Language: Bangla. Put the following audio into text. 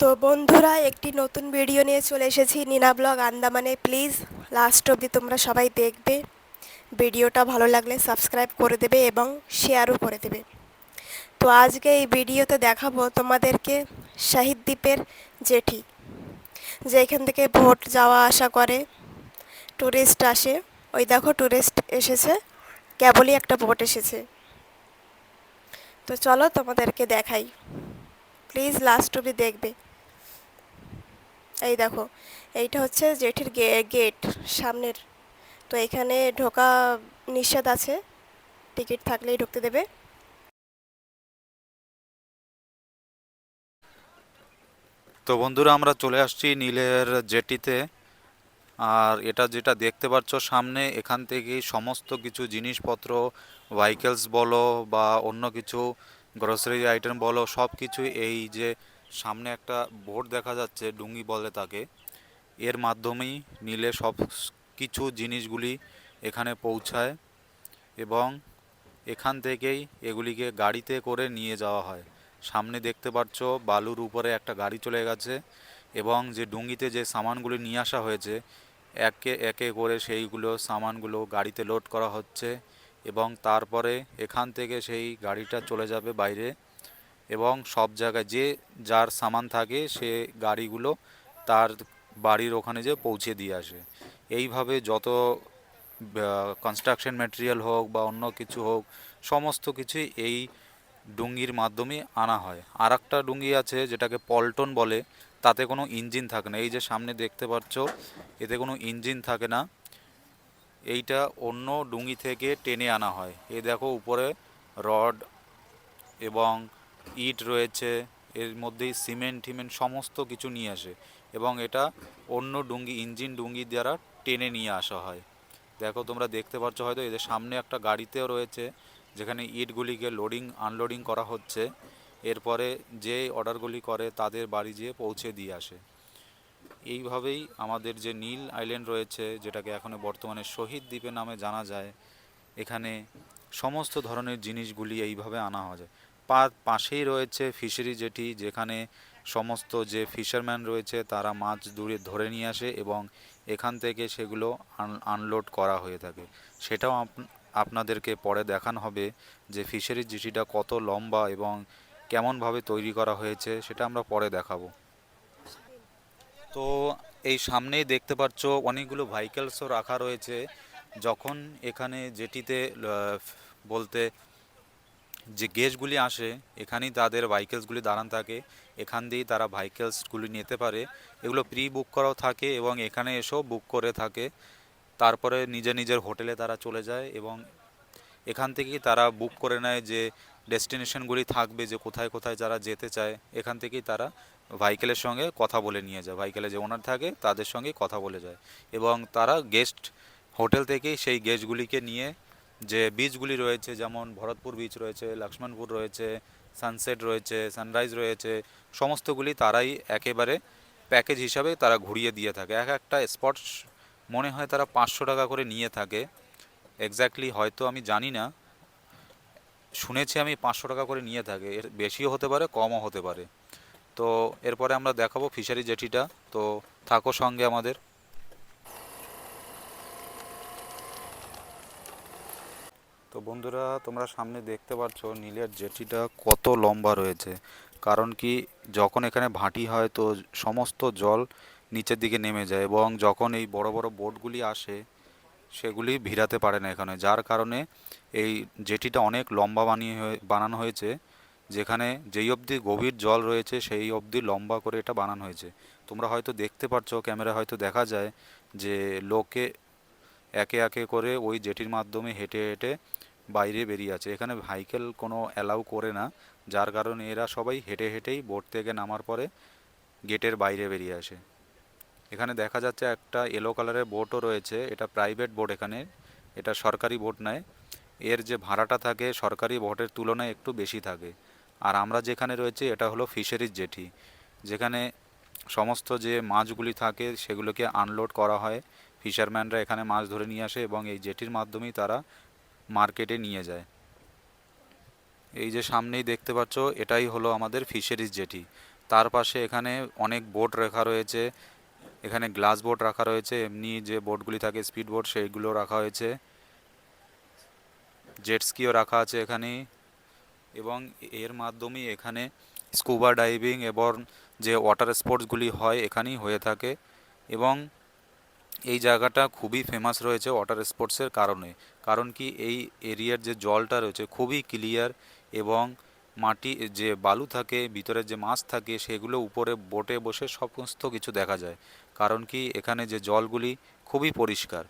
তো বন্ধুরা, একটি নতুন ভিডিও নিয়ে চলে এসেছি নিনা ব্লগ আন্দামানে। প্লিজ লাস্ট অবধি তোমরা সবাই দেখবে। ভিডিওটা ভালো লাগলে সাবস্ক্রাইব করে দেবে এবং শেয়ারও করে দেবে। তো আজকে এই ভিডিওতে দেখাবো তোমাদেরকে শাহিদ দ্বীপের জেঠি। যে এখান থেকে ভোট যাওয়া আসা করে ট্যুরিস্ট আসে। ওই দেখো ট্যুরিস্ট এসেছে, কেবলই একটা ভোট এসেছে। তো চলো তোমাদেরকে দেখাই। প্লিজ লাস্ট অবধি দেখবে। এই দেখো, এইটা হচ্ছে জেঠির গেট সামনের। তো এখানে ঢোকা নিষেধ আছে, টিকিট থাকলেই ঢুকতে দেবে। তো বন্ধুরা, আমরা চলে আসছি নীলের জেটিতে। আর এটা যেটা দেখতে পাচ্ছ সামনে, এখান থেকেই সমস্ত কিছু জিনিসপত্র ভেহিকেলস বলো বা অন্য কিছু গ্রোসারি আইটেম বলো সব কিছু এই যে সামনে একটা বোর্ড দেখা যাচ্ছে, ডুঙ্গি বলে তাকে। এর মাধ্যমেই নীলে সব কিছু জিনিসগুলি এখানে পৌঁছায় এবং এখান থেকেই এগুলিকে গাড়িতে করে নিয়ে যাওয়া হয়। সামনে দেখতে পাচ্ছ বালুর উপরে একটা গাড়ি চলে গেছে এবং যে ডুঙ্গিতে যে সামানগুলি নিয়ে আসা হয়েছে, একে একে করে সেইগুলো সামানগুলো গাড়িতে লোড করা হচ্ছে এবং তারপরে এখান থেকে সেই গাড়িটা চলে যাবে বাইরে। এবং সব জায়গায় যে যার সামান থাকে সে গাড়িগুলো তার বাড়ির ওখানে যে পৌঁছে দিয়ে আসে। এইভাবে যত কনস্ট্রাকশন ম্যাটেরিয়াল হোক বা অন্য কিছু হোক, সমস্ত কিছুই এই ডুঙ্গির মাধ্যমে আনা হয়। আর একটা ডুঙ্গি আছে যেটাকে পল্টন বলে, তাতে কোনো ইঞ্জিন থাকে না। এই যে সামনে দেখতে পাচ্ছ, এতে কোনো ইঞ্জিন থাকে না। এইটা অন্য ডুঙ্গি থেকে টেনে আনা হয়। এ দেখো উপরে রড এবং ইট রয়েছে, এর মধ্যেই সিমেন্ট, টিমেন্ট সমস্ত কিছু নিয়ে আসে এবং এটা অন্য ডুঙ্গি, ইঞ্জিন ডুঙ্গি দ্বারা টেনে নিয়ে আসা হয়। দেখো তোমরা দেখতে পাচ্ছ হয়তো এদের সামনে একটা গাড়িতেও রয়েছে, যেখানে ইটগুলিকে লোডিং আনলোডিং করা হচ্ছে। এরপরে যে অর্ডারগুলি করে তাদের বাড়ি যেয়ে পৌঁছে দিয়ে আসে। এইভাবেই আমাদের যে নীল আইল্যান্ড রয়েছে, যেটাকে এখন বর্তমানে শহীদ দ্বীপে নামে জানা যায়, এখানে সমস্ত ধরনের জিনিসগুলি এইভাবে আনা হয়। পাশেই রয়েছে ফিশারি জেটি যেখানে সমস্ত যে ফিশারম্যান রয়েছে তারা মাছ দূরে ধরে নিয়ে আসে এবং এখান থেকে সেগুলো আনলোড করা হয়ে থাকে। সেটাও আপনাদেরকে পরে দেখানো হবে যে ফিশারি জেটিটা কত লম্বা এবং কেমনভাবে তৈরি করা হয়েছে, সেটা আমরা পরে দেখাবো। তো এই সামনেই দেখতে পাচ্ছ অনেকগুলো ভাইকেলসও রাখা রয়েছে। যখন এখানে যেটিতে বলতে যে গেস্টগুলি আসে, এখানেই তাদের ভাইকেলসগুলি দাঁড়ান থাকে। এখান দিয়েই তারা ভাইকেলসগুলি নিতে পারে। এগুলো প্রি বুক করাও থাকে এবং এখানে এসেও বুক করে থাকে। তারপরে নিজের নিজের হোটেলে তারা চলে যায় এবং এখান থেকেই তারা বুক করে নেয় যে ডেস্টিনেশনগুলি থাকবে, যে কোথায় কোথায় যারা যেতে চায়। এখান থেকেই তারা ভাইকেলের সঙ্গে কথা বলে নিয়ে যায়। ভাইকেলে যে ওনার থাকে, তাদের সঙ্গে কথা বলে যায়। এবং তারা গেস্ট হোটেল থেকেই সেই গেস্টগুলিকে নিয়ে যে বিচগুলি রয়েছে, যেমন ভরতপুর বিচ রয়েছে, লক্ষ্মণপুর রয়েছে সানসেট রয়েছে সানরাইজ রয়েছে, সমস্তগুলি তারাই একেবারে প্যাকেজ হিসাবে তারা ঘুরিয়ে দিয়ে থাকে। এক একটা স্পট মনে হয় তারা পাঁচশো টাকা করে নিয়ে থাকে। এক্স্যাক্টলি হয়তো আমি জানি না। শুনেছি আমি পাঁচশো টাকা করে নিয়ে থাকে। এর বেশিও হতে পারে, কমও হতে পারে। তো এরপরে আমরা দেখাবো ফিশারি জেটিটা তো থাকো সঙ্গে আমাদের। তো বন্ধুরা, তোমরা সামনে দেখতে পাচ্ছ নীলের জেটিটা কত লম্বা রয়েছে। কারণ কি, যখন এখানে ভাটি হয় তো সমস্ত জল নিচের দিকে নেমে যায় এবং যখন এই বড় বড় বোটগুলি আসে, সেগুলি ভিড়াতে পারে না এখানে। যার কারণে এই জেটিটা অনেক লম্বা বানিয়ে বানানো হয়েছে, যেখানে যেই অবধি গভীর জল রয়েছে, সেই অবধি লম্বা করে এটা বানানো হয়েছে। তোমরা হয়তো দেখতে পাচ্ছ ক্যামেরা হয়তো দেখা যায় যে লোকে একে একে করে ওই জেটির মাধ্যমে হেঁটে হেঁটে বাইরে বেরিয়ে আছে। এখানে ভাইকেল কোনো অ্যালাউ করে না। যার কারণে এরা সবাই হেঁটে হেঁটেই বোট থেকে নামার পরে গেটের বাইরে বেরিয়ে আসে। এখানে দেখা যাচ্ছে একটা ইয়েলো কালারের বোটও রয়েছে। এটা প্রাইভেট বোট এখানে। এটা সরকারি বোট নয়। এর যে ভাড়াটা থাকে সরকারি বোটের তুলনায় একটু বেশি থাকে। আর আমরা যেখানে রয়েছে, এটা হলো ফিশারিজ জেটি যেখানে সমস্ত যে মাছগুলি থাকে, সেগুলোকে আনলোড করা হয়। ফিশারম্যানরা এখানে মাছ ধরে নিয়ে আসে এবং এই জেটির মাধ্যমেই তারা মার্কেটে নিয়ে যায়। এই যে সামনেই দেখতে পাচ্ছ, এটাই হলো আমাদের ফিশারিজ জেটি তার পাশে এখানে অনেক বোট রাখা রয়েছে, এখানে গ্লাস বোট রাখা রয়েছে, এমনি যে বোটগুলি থাকে স্পিড বোট সেইগুলো রাখা হয়েছে। জেট স্কিও রাখা আছে এখানে। এবং এর মাধ্যমেই এখানে স্কুবা ডাইভিং এবং যে ওয়াটার স্পোর্টসগুলি হয়, এখানেই হয়ে থাকে। এবং এই জায়গাটা খুবই ফেমাস রয়েছে ওয়াটার স্পোর্টসের কারণে। কারণ কি এই এরিয়ার যে জলটা রয়েছে খুবই ক্লিয়ার এবং মাটি, যে বালু থাকে, ভিতরে যে মাছ থাকে, সেগুলো উপরে বোটে বসে সমস্ত কিছু দেখা যায়। কারণ কি এখানে যে জলগুলি খুবই পরিষ্কার।